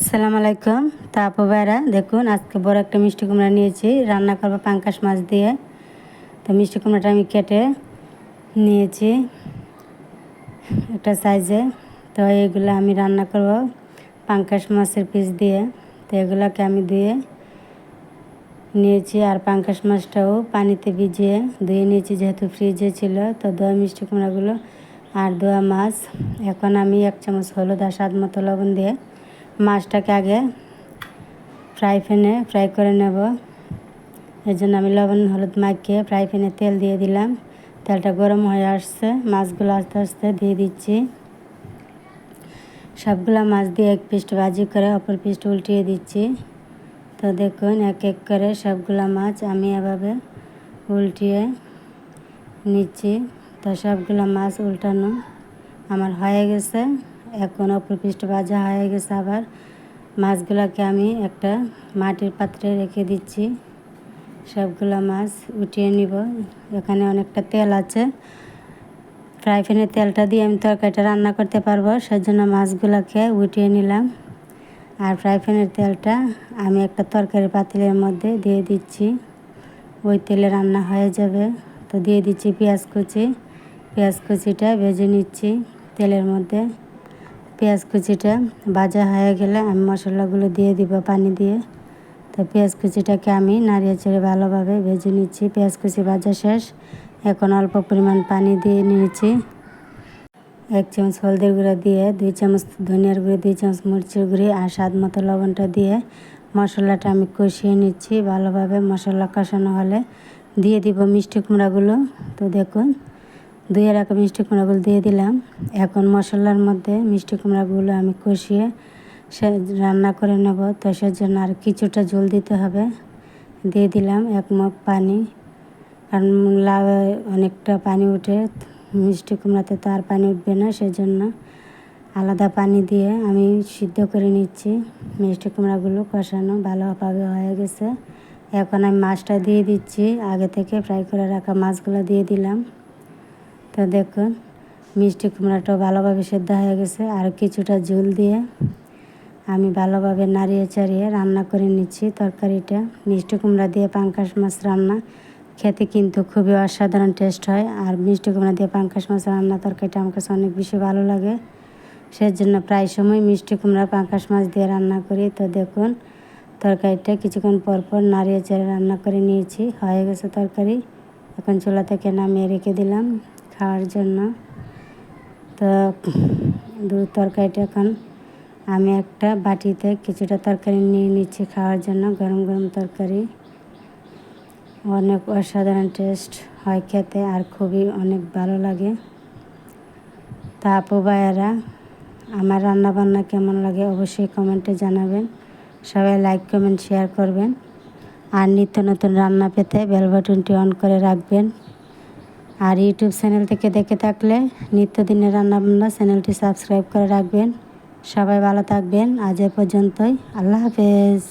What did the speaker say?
আসসালামু আলাইকুম। তা ভাইরা, দেখুন, আজকে বড় একটা মিষ্টি কুমড়া নিয়েছি। রান্না করব পাঙ্কাশ মাছ দিয়ে। তো মিষ্টি কুমড়াটা আমি কেটে নিয়েছি একটা সাইজে তো এগুলো আমি রান্না করব পাঙ্কাশ মাছের পিস দিয়ে। তো এগুলোকে আমি ধুয়ে নিয়েছি আর পাঙ্কাশ মাছটাও পানিতে ভিজিয়ে ধুয়ে নিয়েছি যেহেতু ফ্রিজে ছিল। তো দোয়া মিষ্টি কুমড়াগুলো আর দোয়া মাছ। এখন আমি এক চামচ হলুদ আর স্বাদ মতো লবণ দিয়ে মাছটাকে আগে ফ্রাই প্যানে ফ্রাই করে নেব। এর জন্য আমি লবণ, হলুদ মাখিয়ে ফ্রাই প্যানে তেল দিয়ে দিলাম। তেলটা গরম হয়ে আসছে, মাছগুলো আস্তে আস্তে দিয়ে দিচ্ছি। সবগুলো মাছ দিয়ে এক পিস্ট ভাজি করে অপর পিস্ট উল্টিয়ে দিচ্ছি। তো দেখুন, এক এক করে সবগুলো মাছ আমি এভাবে উল্টিয়ে নিচ্ছি। তো সবগুলো মাছ উল্টানো আমার হয়ে গেছে। এখন অপর ভাজা হয়ে গেছে আবার। মাছগুলোকে আমি একটা মাটির পাত্রে রেখে দিচ্ছি। সবগুলো মাছ উঠিয়ে নিব। এখানে অনেকটা তেল আছে। ফ্রাই প্যানের তেলটা দিয়ে আমি তরকারিটা রান্না করতে পারব, সেজন্য মাছগুলোকে উঠিয়ে নিলাম। আর ফ্রাই প্যানের তেলটা আমি একটা তরকারি পাতিলের মধ্যে দিয়ে দিচ্ছি। ওই তেলে রান্না হয়ে যাবে। তো দিয়ে দিচ্ছি পেঁয়াজ কুচি। পেঁয়াজ কুচিটা ভেজে নিচ্ছি তেলের মধ্যে। পেঁয়াজ কুচিটা ভাজা হয়ে গেলে আমি মশলাগুলো দিয়ে দিব পানি দিয়ে। তো পেঁয়াজ কুচিটাকে আমি নাড়িয়ে চেড়ে ভালোভাবে ভেজে নিচ্ছি। পেঁয়াজ কুচি ভাজা শেষ। এখন অল্প পরিমাণ পানি দিয়ে নিয়েছি। এক চামচ হলদের গুঁড়ো দিয়ে, দুই চামচ ধনিয়ার গুঁড়ো, দুই চামচ মরিচের গুঁড়ি আর স্বাদ মতো লবণটা দিয়ে মশলাটা আমি কষিয়ে নিচ্ছি। ভালোভাবে মশলা কষানো হলে দিয়ে দিব মিষ্টি কুমড়াগুলো। তো দেখুন ধুয়ে রাখা মিষ্টি কুমড়াগুলো দিয়ে দিলাম। এখন মশলার মধ্যে মিষ্টি কুমড়াগুলো আমি কষিয়ে সে রান্না করে নেব। তো সেজন্য আর কিছুটা জল দিতে হবে। দিয়ে দিলাম এক মগ পানি। কারণ লাউ অনেকটা পানি উঠে, মিষ্টি কুমড়াতে তো আর পানি উঠবে না। সেজন্য আলাদা পানি দিয়ে আমি সিদ্ধ করে নিচ্ছি। মিষ্টি কুমড়াগুলো কষানো ভালোভাবে হয়ে গেছে। এখন আমি মাছটা দিয়ে দিচ্ছি। আগে থেকে ফ্রাই করে রাখা মাছগুলো দিয়ে দিলাম। তো দেখুন। মিষ্টি কুমড়াটাও ভালোভাবে সেদ্ধ হয়ে গেছে। আর কিছুটা ঝোল দিয়ে আমি ভালোভাবে নাড়িয়ে চাড়িয়ে রান্না করে নিচ্ছি তরকারিটা। মিষ্টি কুমড়া দিয়ে পাঙ্কাশ মাছ রান্না খেতে কিন্তু খুবই অসাধারণ টেস্ট হয়। আর মিষ্টি কুমড়া দিয়ে পাঙ্কাশ মাছ রান্না তরকারিটা আমার কাছে অনেক বেশি ভালো লাগে। সেজন্য প্রায় সময় মিষ্টি কুমড়া, পাঙ্কাশ মাছ দিয়ে রান্না করি। তো দেখুন, তরকারিটা কিছুক্ষণ পর পর নাড়িয়ে চেড়ে রান্না করে নিয়েছি। হয়ে গেছে তরকারি। এখন চুলা থেকে নামিয়ে রেখে দিলাম। খাওয়ার জন্য। তো দু তরকারিটা এখন আমি একটা বাটিতে কিছুটা তরকারি নিয়ে নিচ্ছি খাওয়ার জন্য, গরম গরম তরকারি। অনেক অসাধারণ টেস্ট হয় খেতে আর খুবই অনেক ভালো লাগে। তা আপু ভাইয়েরা, আমার রান্না বান্না কেমন লাগে অবশ্যই কমেন্টে জানাবেন। সবাই লাইক, কমেন্ট, শেয়ার করবেন। আর নিত্য নতুন রান্না পেতে বেল বাটনটি অন করে রাখবেন। আর ইউটিউব চ্যানেল থেকে দেখে থাকলে নিত্যদিনের রান্নাবান্না চ্যানেলটি সাবস্ক্রাইব করে রাখবেন। সবাই ভালো থাকবেন। আজ এ পর্যন্তই। আল্লাহ হাফেজ।